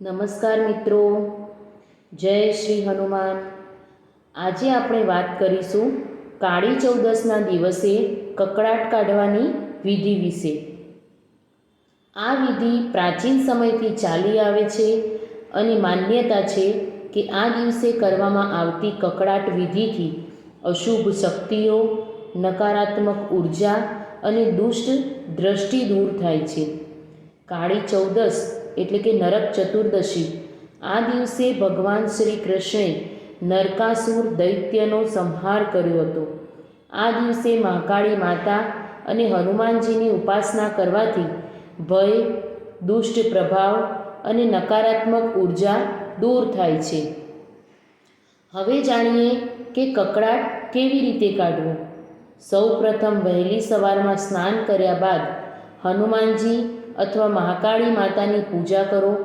નમસ્કાર મિત્રો. જય શ્રી હનુમાન. આજે આપણે વાત કરીશું કાળી ચૌદસના દિવસે કકડાટ કાઢવાની વિધિ વિશે. આ વિધિ પ્રાચીન સમયથી ચાલી આવે છે અને માન્યતા છે કે આ દિવસે કરવામાં આવતી કકડાટ વિધિથી અશુભ શક્તિઓ, નકારાત્મક ઊર્જા અને દુષ્ટ દ્રષ્ટિ દૂર થાય છે. કાળી ચૌદસ એટલે કે નરક ચતુર્દશી. આ દિવસે ભગવાન શ્રી કૃષ્ણે નરકાસુર દૈત્યનો સંહાર કર્યો હતો. આ દિવસે મહાકાળી માતા અને હનુમાનજીની ઉપાસના કરવાથી ભય, દુષ્ટ પ્રભાવ અને નકારાત્મક ઊર્જા દૂર થાય છે. હવે જાણીએ કે કકડાટ કેવી રીતે કાઢવો? સૌ પ્રથમ વહેલી સવારમાં સ્નાન કર્યા બાદ હનુમાનજી અથવા મહાકાળી માતાની પૂજા કરો.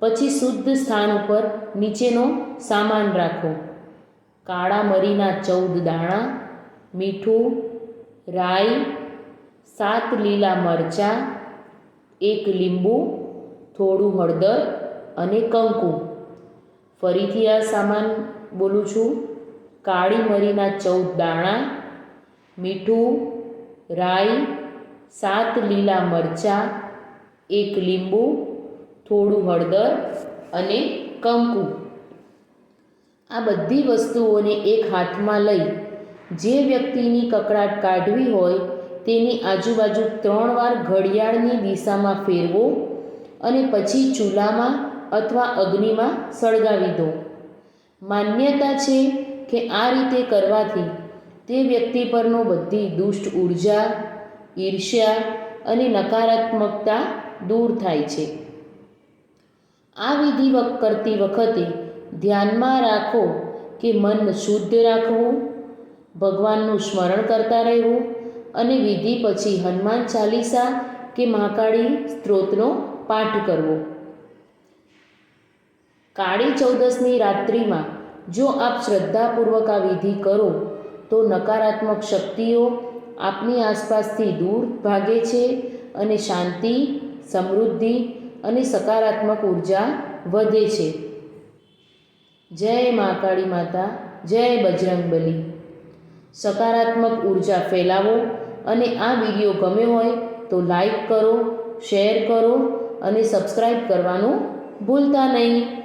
પછી શુદ્ધ સ્થાન ઉપર નીચેનો સામાન રાખો. કાળા મરીના ચૌદ દાણા, મીઠું, રાઈ, સાત લીલા મરચાં, એક લીંબુ, થોડું હળદર અને કંકુ. ફરીથી આ સામાન બોલું છું. કાળી મરીના ચૌદ દાણા, મીઠું, રાઈ, સાત લીલા મરચાં એક લીંબુ, થોડું હળદર અને કંકુ. આ બધી વસ્તુઓને એક હાથમાં લઈ જે વ્યક્તિની કકડાટ કાઢવી હોય તેની આજુબાજુ ત્રણ વાર ઘડિયાળની દિશામાં ફેરવો અને પછી ચૂલામાં અથવા અગ્નિમાં સળગાવી દો. માન્યતા છે કે આ રીતે કરવાથી તે વ્યક્તિ પરનો બધી દુષ્ટ ઊર્જા, ઈર્ષ્યા અને નકારાત્મકતા દૂર થાય છે. આ વિધિ કરતી વખતે ધ્યાનમાં રાખો કે મન શુદ્ધ રાખવું, ભગવાનનું સ્મરણ કરતા રહેવું અને વિધિ પછી હનુમાન ચાલીસા કે મહાકાળી સ્ત્રોતનો પાઠ કરવો. કાળી ચૌદસની રાત્રિમાં જો આપ શ્રદ્ધાપૂર્વક આ વિધિ કરો, તો નકારાત્મક શક્તિઓ આપની આસપાસથી દૂર ભાગે છે અને શાંતિ સમૃદ્ધિ અને સકારાત્મક ઊર્જા વધે છે. જય મહાકાળી માતા, જય બજરંગબલી. સકારાત્મક ઊર્જા ફેલાવો અને આ વીડિયો ગમ્યો હોય તો લાઈક કરો, શેર કરો અને સબસ્ક્રાઈબ કરવાનું ભૂલતા નહીં.